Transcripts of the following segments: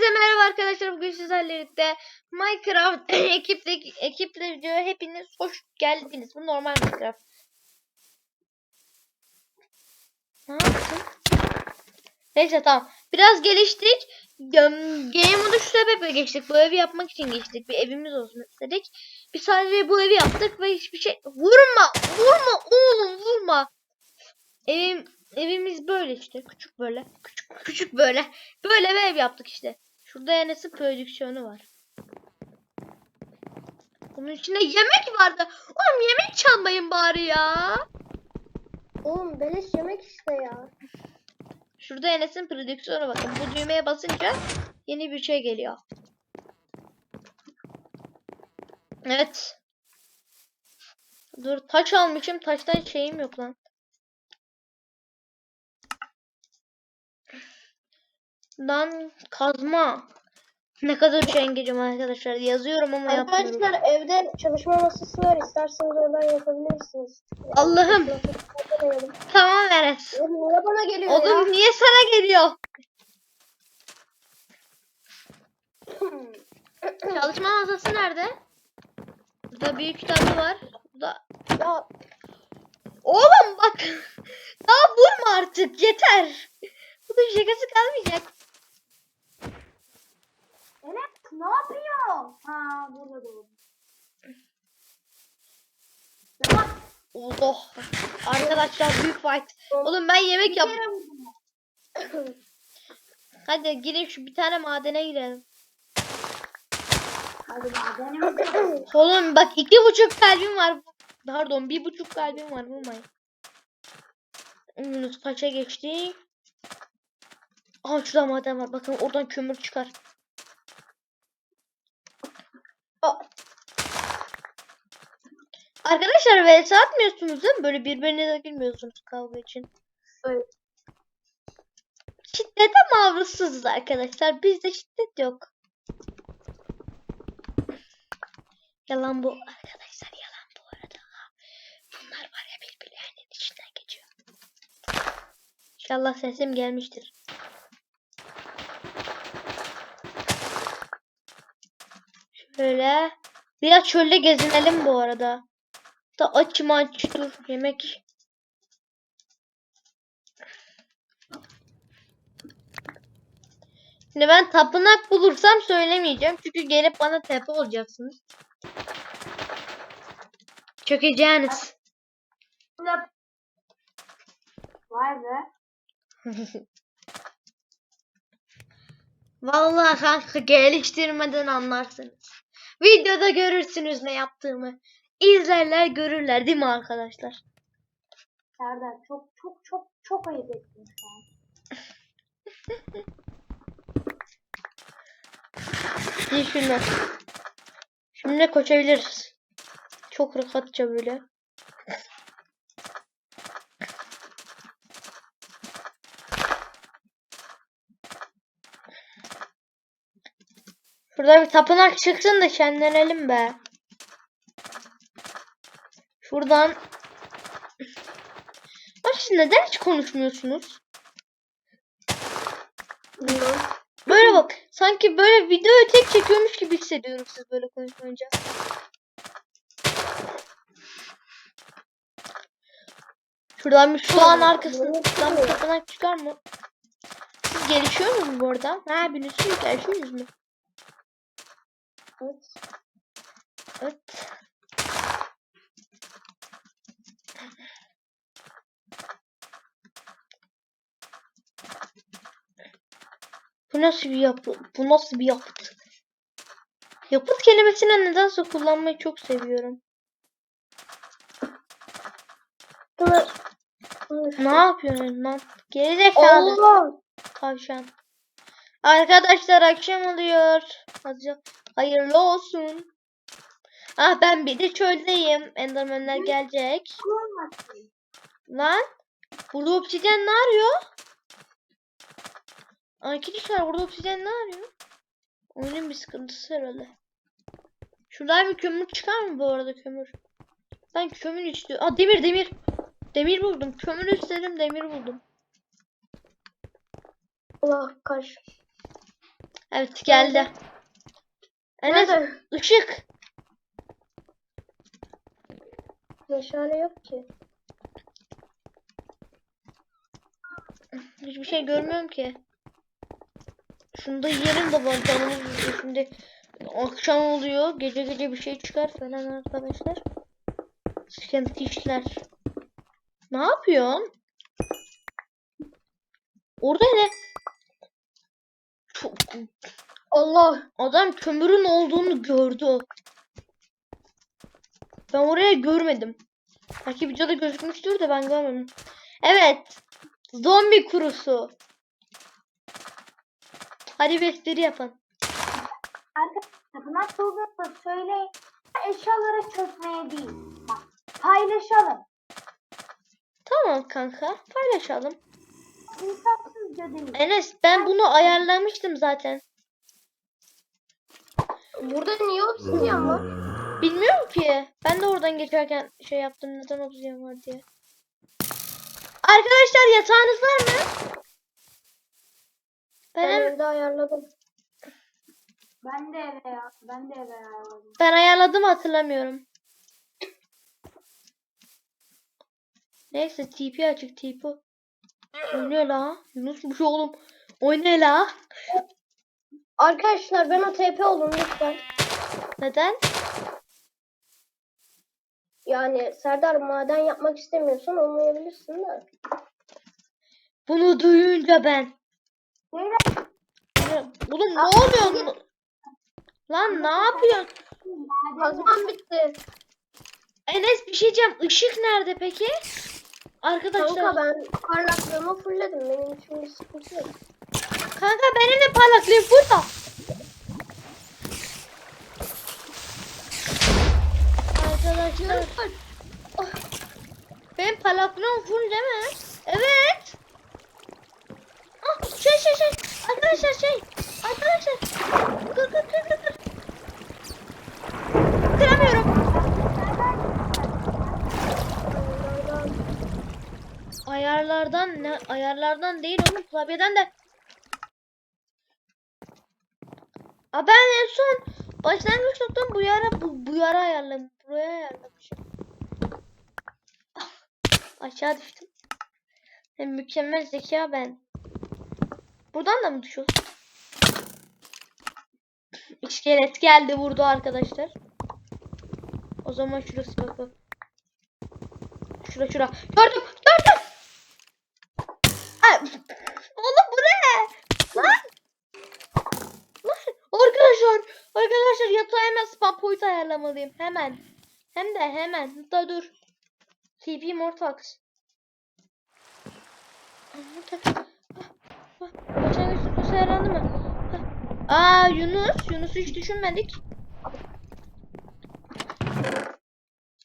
Hepinize merhaba arkadaşlar. Bugün sizlerle birlikte Minecraft ekiple, ekiple videoya hepiniz hoş geldiniz. Bu normal Minecraft. Ne yaptın? Neyse tamam. Biraz geliştik. Gam- Game modu şu sebeple geçtik. Bu evi yapmak için geçtik. Bir evimiz olsun istedik. Biz sadece bu evi yaptık ve hiçbir şey... Vurma! Vurma oğlum vurma! Evim, evimiz böyle işte. Küçük böyle. Küçük küçük böyle. Böyle bir ev yaptık işte. Şurada Enes'in prodüksiyonu var. Bunun içinde yemek vardı. Oğlum yemek çalmayın bari ya. Oğlum beleş yemek işte ya. Şurada Enes'in prodüksiyonu bakın. Bu düğmeye basınca yeni bir şey geliyor. Evet. Dur taş almışım. Taştan şeyim yok lan. Lan kazma. Ne kadar üşengecim arkadaşlar. Yazıyorum ama yapmıyorum. Arkadaşlar evde çalışma masası var. İsterseniz oradan yapabilirsiniz. Allah'ım. Tamam. Oğlum niye bana geliyor Oğlum ya? niye sana geliyor? Çalışma masası nerede? Burada büyük kitabı var. Burada... ya Oğlum bak. Daha vurma artık. Yeter. Bunun şakası kalmayacak. Enes ne yapıyor? Ha burada doğru. Allah. Arkadaşlar büyük fight. Oğlum ben yemek yap. Hadi girin şu bir tane madene girelim. Hadi madenimiz Oğlum bak iki buçuk kalbim var. Pardon bir buçuk kalbim var vurmayın. Yunus kaça geçti? Aa şurada maden var. Bakın oradan kömür çıkar. Aa. Arkadaşlar vs atmıyorsunuz değil mi? Böyle birbirinize girmiyorsunuz kavga için. Evet. Şiddete maruzsuzuz arkadaşlar. Bizde şiddet yok. Yalan bu arkadaşlar yalan bu arada. Bunlar var ya birbirlerinin içinden geçiyor. İnşallah sesim gelmiştir. Şöyle. Biraz çölde gezinelim bu arada. Da açım aç dur yemek. Şimdi ben tapınak bulursam söylemeyeceğim. Çünkü gelip bana tepe olacaksınız. Çökeceğiniz. Vay be. Vallahi kanka geliştirmeden anlarsınız. Videoda görürsünüz ne yaptığımı. İzlerler görürler değil mi arkadaşlar? Serdar çok çok çok çok ayıp ettin şu an. İyi şunu. Şimdi koşabiliriz. Çok rahatça böyle. Şurada bir tapınak çıksın da şenlenelim be. Şuradan. Bak siz neden hiç konuşmuyorsunuz? Bilmiyorum. Böyle bak. Sanki böyle videoyu tek çekiyormuş gibi hissediyorum siz böyle konuşmayınca. Şuradan bir şu an arkasından bir tapınak çıkar mı? Siz gelişiyor musunuz bu arada? Ne yapıyorsunuz? Gelişiyorsunuz mu? Evet. Evet. Bu nasıl bir yapı? Bu nasıl bir yapıt? Yapıt kelimesini nedense kullanmayı çok seviyorum. Ne yapıyorsun lan? Gerizekalı Allah. tavşan. Arkadaşlar akşam oluyor. Hayırlı olsun. Ah ben bir de çöldeyim. Enderman'ler gelecek. Lan burada obsidyen ne arıyor? Arkadaşlar burada obsidyen ne arıyor? Oyunun bir sıkıntısı herhalde. Şuradan bir kömür çıkar mı bu arada kömür? Ben kömür istiyorum. Aa demir demir. Demir buldum. Kömür istedim demir buldum. Allah kaç. Evet geldi. Enes Nerede? ışık. Meşale yok ki. Hiçbir şey görmüyorum ki. Şunu da yiyelim de istiyor. Şimdi akşam oluyor. Gece gece bir şey çıkar falan arkadaşlar. Sıkıntı işler. Ne yapıyorsun? Orada ne? Çok... Allah. Adam kömürün olduğunu gördü. Ben oraya görmedim. Belki videoda gözükmüştür de ben görmedim. Evet. Zombi kurusu. Hadi espri yapın. Arkadaşlar tapınak olduğunu söyleyin. Eşyaları çökmeye değil. Bak, paylaşalım. Tamam kanka. Paylaşalım. İnsafsızca değil. Enes ben bunu ayarlamıştım zaten. Burada niye obsidyen var? Bilmiyorum ki. Ben de oradan geçerken şey yaptım. Neden obsidian var diye. Arkadaşlar yatağınız var mı? Ben Benim evde ayarladım. Ben de eve ya. Ben de eve ayarladım. Ben ayarladım hatırlamıyorum. Neyse TP açık TP. O ne la? Yunusmuş oğlum. O ne la? Arkadaşlar ben o TP olun lütfen. Neden? Yani Serdar maden yapmak istemiyorsan olmayabilirsin de. Bunu duyunca ben. Oğlum ne oluyor? Lan ne yapıyorsun? Kazmam bitti. Enes bir şey diyeceğim. Işık nerede peki? Arkadaşlar. Kanka ben parlaklığımı fullledim. Benim için bir sıkıntı yok. Kanka benim de parlaklığım burada. Arkadaşlar. Benim parlaklığım full değil mi? Evet. Ah şey şey. Arkadaşlar şey. Arkadaşlar. Kır kır kır kır kır. Kıramıyorum. Ayarlardan ne? Ayarlardan değil oğlum klavyeden de. Aa ben en son başlangıç noktam bu yara bu, bu yara ayarladım. Buraya ayarlamışım. Ah, aşağı düştüm. Mükemmel zeka ben. Buradan da mı düşüyoruz? İskelet geldi vurdu arkadaşlar. O zaman şurası bak. Şura şura. Gördüm gördüm. Ay, oğlum bu ne? Lan. Lan. Arkadaşlar. Arkadaşlar yatağa hemen spam point ayarlamalıyım. Hemen. Hem de hemen. Hatta dur. TP Mortax. Mortax. Başlangıç noktası ayarlandı mı? Aa Yunus. Yunus'u hiç düşünmedik.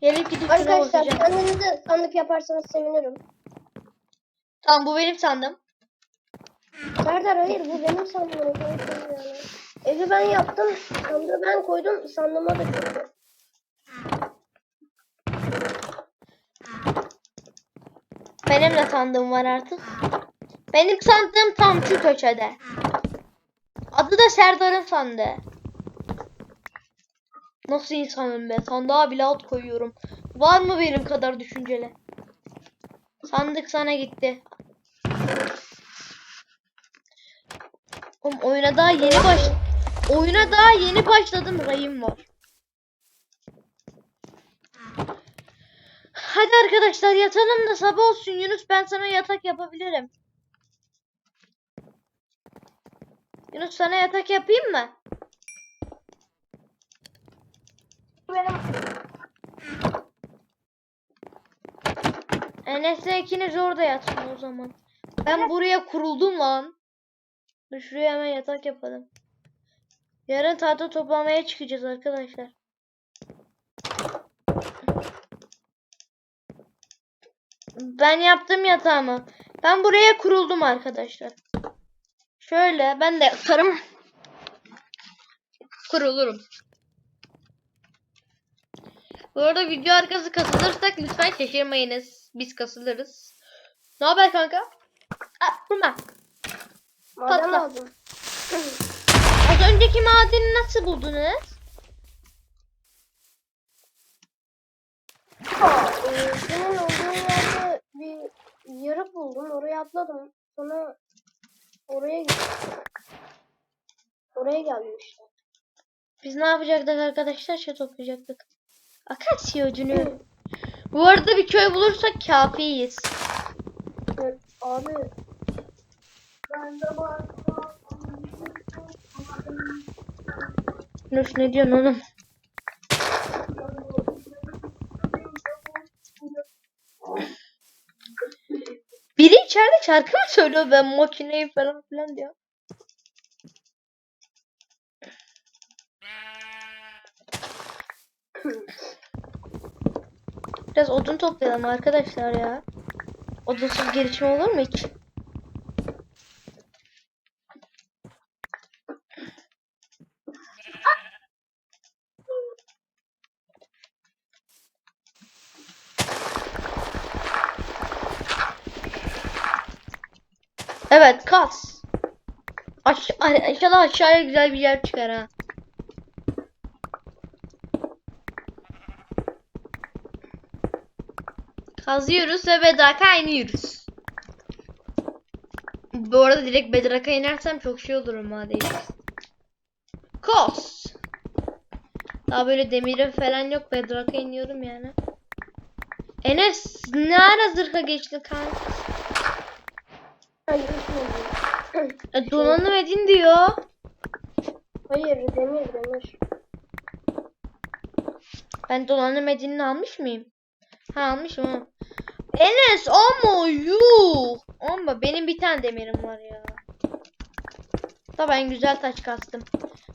Gelip gidip şuna Arkadaşlar bakacağım. kendinize sandık yaparsanız sevinirim. Tamam bu benim sandım. Serdar hayır bu benim sandığım. Yani. Evi ben yaptım. Sandığı ben koydum. Sandığıma da koydum. Benim de sandığım var artık. Benim sandığım tam şu köşede. Adı da Serdar'ın sandığı. Nasıl insanım be? Sandığa bile alt koyuyorum. Var mı benim kadar düşünceli? Sandık sana gitti. Oğlum oyuna daha yeni baş... Oyuna daha yeni başladım. Rayım var. Hadi arkadaşlar yatalım da sabah olsun Yunus ben sana yatak yapabilirim. Yunus sana yatak yapayım mı? Benim Enes'le ikiniz orada yatın o zaman. Ben buraya kuruldum lan. Dur şuraya hemen yatak yapalım. Yarın tahta toplamaya çıkacağız arkadaşlar. Ben yaptım yatağımı. Ben buraya kuruldum arkadaşlar. Şöyle ben de yatarım. Kurulurum. Bu arada video arkası kasılırsak lütfen şaşırmayınız. Biz kasılırız. Ne haber kanka? Ah, vurma. maden Patla. aldım. Az önceki madeni nasıl buldunuz? Aa, e, senin olduğun yerde bir yarık buldum. Oraya atladım. Sonra oraya gittim. Oraya geldim işte. Biz ne yapacaktık arkadaşlar? Şey toplayacaktık. Akasya ödünü. Bu arada bir köy bulursak kafiyiz. Evet, abi Yunus ne diyorsun oğlum? İçeride şarkı mı söylüyor ben makineyi falan filan diyor. Biraz odun toplayalım arkadaşlar ya. Odunsuz gelişim olur mu hiç? Evet kas. Aş ay- inşallah aşağıya güzel bir yer çıkar ha. Kazıyoruz ve bedrock'a iniyoruz. Bu arada direkt bedrock'a inersem çok şey olurum ha değil. Kos. Daha böyle demirim falan yok bedrock'a iniyorum yani. Enes ne ara zırha geçtin kanka? hayır içmedim. E, donanım edin diyor. Hayır demir demir. Ben donanım edinini almış mıyım? Ha almışım ama. Enes ama yuh. Ama benim bir tane demirim var ya. Da ben güzel taş kastım.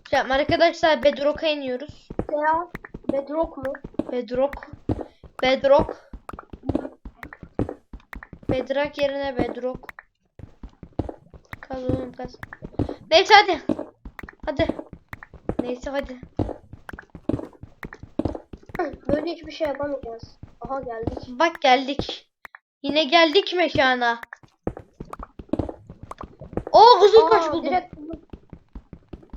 Şey yapma arkadaşlar Bedrock'a iniyoruz. Veya bedrock mu? Bedrock. Bedrock. Bedrock yerine Bedrock. Kaz oğlum kaz. Neyse hadi. Hadi. Neyse hadi. Böyle hiçbir şey yapamayacağız. Aha geldik. Bak geldik. Yine geldik mekana. Oo taş Aa, buldum. direkt.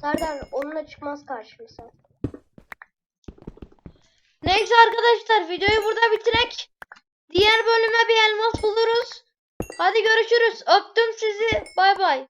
Serdar onunla çıkmaz karşımıza. Neyse arkadaşlar videoyu burada bitirek. Diğer bölüme bir elmas buluruz. Hadi görüşürüz. Öptüm sizi. Bay bay.